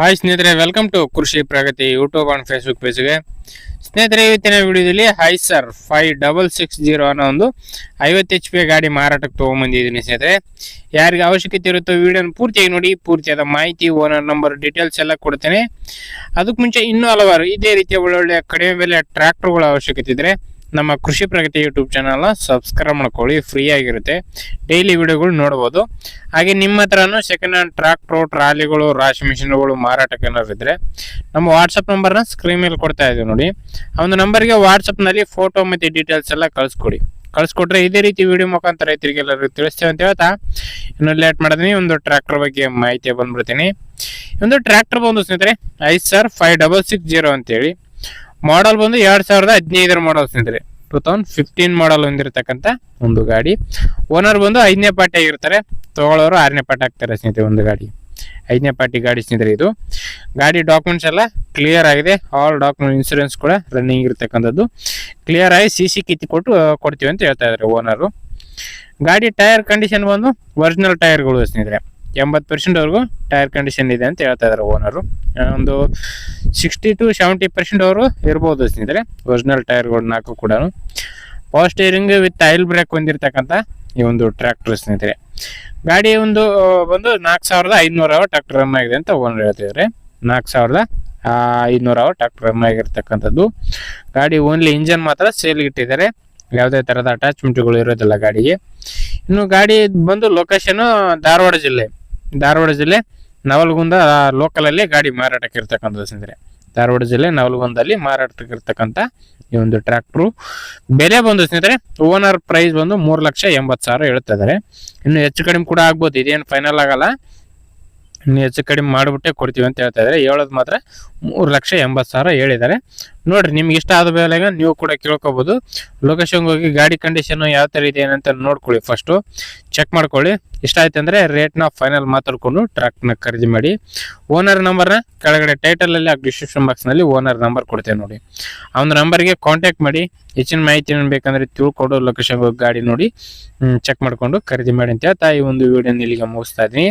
Hi ಸ್ನೇಹಿತರೆ welcome to Krishi Pragati YouTube and Facebook ಪೇಜ್ಗೆ ಸ್ನೇಹಿತರೆ, ಇವತ್ತಿನ ವಿಡಿಯೋದಲ್ಲಿ Eicher five double six zero ಅನ್ನೋ ಒಂದು ಐವತ್ತು ಎಚ್ ಪಿ ಗಾಡಿ ಮಾರಾಟಕ್ಕೆ ತೊಗೊಂಬಂದಿದ್ದೀನಿ ಸ್ನೇಹಿತರೆ. ಯಾರಿಗೆ ಅವಶ್ಯಕತೆ ಇರುತ್ತೋ ವಿಡಿಯೋನ ಪೂರ್ತಿಯಾಗಿ ನೋಡಿ, ಪೂರ್ತಿಯಾದ ಮಾಹಿತಿ ಓನರ್ ನಂಬರ್ ಡೀಟೇಲ್ಸ್ ಎಲ್ಲ ಕೊಡ್ತೇನೆ. ಅದಕ್ಕೆ ಮುಂಚೆ ಇನ್ನೂ ಹಲವಾರು ಇದೇ ರೀತಿಯ ಒಳ್ಳೊಳ್ಳೆ ಕಡಿಮೆ ಬೆಲೆ ಟ್ರ್ಯಾಕ್ಟರ್ಗಳ ಅವಶ್ಯಕತೆ ಇದ್ದರೆ ನಮ್ಮ ಕೃಷಿ ಪ್ರಗತಿ ಯೂಟ್ಯೂಬ್ ಚಾನಲ್ನ ಸಬ್ಸ್ಕ್ರೈಬ್ ಮಾಡ್ಕೊಳ್ಳಿ ಫ್ರೀ ಆಗಿರುತ್ತೆ. ಡೈಲಿ ವಿಡಿಯೋಗಳು ನೋಡ್ಬೋದು. ಹಾಗೆ ನಿಮ್ಮ ಹತ್ರನೂ ಸೆಕೆಂಡ್ ಹ್ಯಾಂಡ್ ಟ್ರಾಕ್ಟ್ರು ಟ್ರಾಲಿಗಳು, ರಾಶಿ ಮಿಷಿನ್ಗಳು ಮಾರಾಟಕ್ಕೆ ಇದ್ರೆ ನಮ್ಮ ವಾಟ್ಸಪ್ ನಂಬರ್ನ ಸ್ಕ್ರೀನ್ ಮೇಲೆ ಕೊಡ್ತಾ ಇದ್ದೀವಿ ನೋಡಿ. ಆ ಒಂದು ನಂಬರ್ಗೆ ವಾಟ್ಸಪ್ನಲ್ಲಿ ಫೋಟೋ ಮತ್ತು ಡೀಟೇಲ್ಸ್ ಎಲ್ಲ ಕಳಿಸ್ಕೊಡಿ. ಕಳಿಸ್ಕೊಟ್ರೆ ಇದೇ ರೀತಿ ವಿಡಿಯೋ ಮುಖಾಂತರ ರೈತರಿಗೆಲ್ಲರಿಗೂ ತಿಳಿಸ್ತೇವೆ ಅಂತ ಹೇಳ್ತಾ, ಇನ್ನು ಲೇಟ್ ಮಾಡಿದ್ನಿ ಒಂದು ಟ್ರ್ಯಾಕ್ಟರ್ ಬಗ್ಗೆ ಮಾಹಿತಿ ಬಂದ್ಬಿಡ್ತೀನಿ. ಒಂದು ಟ್ರ್ಯಾಕ್ಟರ್ ಬಂದು ಸ್ನೇಹಿತರೆ, Eicher five double six zero ಅಂತೇಳಿ. ಮಾಡಲ್ ಬಂದು ಎರಡ್ ಸಾವಿರದ ಹದಿನೈದರ ಮಾಡಲ್ ಸ್ನೇಹಿತರೆ. ಟೂ ತೌಸಂಡ್ ಫಿಫ್ಟೀನ್ ಮಾಡಲ್ ಹೊಂದಿರತಕ್ಕಂಥ ಒಂದು ಗಾಡಿ. ಓನರ್ ಬಂದು ಐದನೇ ಪಾರ್ಟಿ ಆಗಿರ್ತಾರೆ. ತಗೊಳ್ಳೋರು ಆರನೇ ಪಾರ್ಟಿ ಆಗ್ತಾರೆ ಸ್ನೇಹಿತರೆ ಒಂದು ಗಾಡಿ. ಐದನೇ ಪಾರ್ಟಿ ಗಾಡಿ ಸ್ನೇಹಿತರೆ ಇದು. ಗಾಡಿ ಡಾಕ್ಯುಮೆಂಟ್ಸ್ ಎಲ್ಲ ಕ್ಲಿಯರ್ ಆಗಿದೆ. ಆಲ್ ಡಾಕ್ಯುಮೆಂಟ್ ಇನ್ಸೂರೆನ್ಸ್ ಕೂಡ ರನ್ನಿಂಗ್ ಇರತಕ್ಕಂಥದ್ದು. ಕ್ಲಿಯರ್ ಆಗಿ ಸಿ ಸಿ ಕಿತ್ತಿ ಕೊಟ್ಟು ಕೊಡ್ತೀವಿ ಅಂತ ಹೇಳ್ತಾ ಇದ್ದಾರೆ ಓನರು ಗಾಡಿ ಟೈರ್ ಕಂಡೀಷನ್ ಬಂದು ಒರಿಜಿನಲ್ ಟೈರ್ಗಳು ಸ್ನೇಹಿತರೆ. ಎಂಬತ್ತು ಪರ್ಸೆಂಟ್ವರೆಗೂ ಟೈರ್ ಕಂಡೀಷನ್ ಇದೆ ಅಂತ ಹೇಳ್ತಾ ಇದ್ದಾರೆ ಓನರು ಒಂದು ಸಿಕ್ಸ್ಟಿ ಟು ಸೆವೆಂಟಿ ಪರ್ಸೆಂಟ್ ಅವರು ಇರ್ಬೋದು ಸ್ನೇಹಿತರೆ ಒರಿಜಿನಲ್ ಟೈರ್ಗಳು ನಾಲ್ಕು ಕೂಡ power steering with oil brake ಹೊಂದಿರತಕ್ಕಂಥ ಈ ಒಂದು ಟ್ರ್ಯಾಕ್ಟರ್ ಸ್ನೇಹಿತರೆ. ಗಾಡಿ ಒಂದು ಬಂದು ನಾಲ್ಕು ಸಾವಿರದ ಐದುನೂರು ಅವರ್ ಟ್ರ್ಯಾಕ್ಟರ್ ರನ್ ಆಗಿದೆ ಅಂತ ಓನರ್ ಹೇಳ್ತಿದ್ದಾರೆ ನಾಲ್ಕು ಸಾವಿರದ ಐದುನೂರು ಅವರ್ ಟ್ರ್ಯಾಕ್ಟರ್ ರನ್ ಆಗಿರ್ತಕ್ಕಂಥದ್ದು. ಗಾಡಿ ಓನ್ಲಿ ಇಂಜನ್ ಮಾತ್ರ ಸೇಲ್ ಇಟ್ಟಿದ್ದಾರೆ. ಯಾವುದೇ ಥರದ ಅಟ್ಯಾಚ್ಮೆಂಟ್ಗಳು ಇರೋದಿಲ್ಲ ಗಾಡಿಗೆ. ಇನ್ನು ಗಾಡಿ ಬಂದು ಲೊಕೇಶನ್ ಧಾರವಾಡ ಜಿಲ್ಲೆ. ಧಾರವಾಡ ಜಿಲ್ಲೆ ನವಲಗುಂದ ಲೋಕಲಲ್ಲಿ ಗಾಡಿ ಮಾರಾಟಕ್ಕೆ ಇರ್ತಕ್ಕಂಥದ್ದು ಸ್ನೇಹಿತರೆ. ಧಾರವಾಡ ಜಿಲ್ಲೆ ನವಲಗುಂದಲ್ಲಿ ಮಾರಾಟಕ್ಕೆ ಇರ್ತಕ್ಕಂಥ ಈ ಒಂದು ಟ್ರ್ಯಾಕ್ಟ್ರು ಬೆಲೆ ಬಂದು ಸ್ನೇಹಿತರೆ ಓನರ್ ಪ್ರೈಸ್ ಬಂದು ಮೂರು ಲಕ್ಷ ಎಂಬತ್ತು ಸಾವಿರ ಹೇಳ್ತಾ ಇದ್ದಾರೆ. ಇನ್ನು ಹೆಚ್ಚು ಕಡಿಮೆ ಕೂಡ ಆಗ್ಬೋದು, ಇದೇನು ಫೈನಲ್ ಆಗಲ್ಲ. ಇನ್ನು ಹೆಚ್ಚು ಕಡಿಮೆ ಮಾಡಿಬಿಟ್ಟೆ ಕೊಡ್ತೀವಿ ಅಂತ ಹೇಳ್ತಾ ಇದ್ದಾರೆ. ಹೇಳೋದು ಮಾತ್ರ ಮೂರು ಲಕ್ಷ ಎಂಬತ್ತು ಸಾವಿರ ಹೇಳಿದ್ದಾರೆ. ನೋಡ್ರಿ, ನಿಮ್ಗೆ ಇಷ್ಟ ಆದ ಮೇಲೆ ನೀವು ಕೂಡ ಕೇಳ್ಕೊಬೋದು. ಲೊಕೇಶನ್ಗೆ ಹೋಗಿ ಗಾಡಿ ಕಂಡೀಷನ್ ಯಾವ ಥರ ಇದೆ ಏನಂತ ನೋಡ್ಕೊಳ್ಳಿ ಫಸ್ಟು ಚೆಕ್ ಮಾಡ್ಕೊಳ್ಳಿ. ಇಷ್ಟ ಆಯ್ತು ಅಂದರೆ ರೇಟ್ನ ಫೈನಲ್ ಮಾತಾಡ್ಕೊಂಡು ಟ್ರಕ್ನ ಖರೀದಿ ಮಾಡಿ. ಓನರ್ ನಂಬರ್ನ ಕೆಳಗಡೆ ಟೈಟಲಲ್ಲಿ ಡಿಸ್ಕ್ರಿಪ್ಷನ್ ಬಾಕ್ಸ್ನಲ್ಲಿ ಓನರ್ ನಂಬರ್ ಕೊಡ್ತೇವೆ ನೋಡಿ. ಅವನ ನಂಬರ್ಗೆ ಕಾಂಟ್ಯಾಕ್ಟ್ ಮಾಡಿ. ಹೆಚ್ಚಿನ ಮಾಹಿತಿ ಬೇಕಂದ್ರೆ ತಿಳ್ಕೊಂಡು ಲೊಕೇಶನ್ಗೆ ಹೋಗಿ ಗಾಡಿ ನೋಡಿ ಚೆಕ್ ಮಾಡ್ಕೊಂಡು ಖರೀದಿ ಮಾಡಿ ಅಂತ ಹೇಳ್ತಾ ಈ ಒಂದು ವಿಡಿಯೋನ ಇಲ್ಲಿಗೆ ಮುಗಿಸ್ತಾ ಇದ್ದೀನಿ.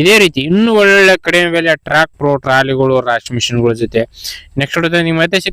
ಇದೇ ರೀತಿ ಇನ್ನೂ ಒಳ್ಳೊಳ್ಳೆ ಕಡಿಮೆ ಬೆಲೆ ಟ್ರಾಕ್ ಪ್ರೋ ಟ್ರಾಲಿಗಳು ರಾಶಿ ಮಿಷಿನ್ಗಳ ಜೊತೆ. ನೆಕ್ಸ್ಟ್ ನಿಮ್ಮ ಮತ್ತೆ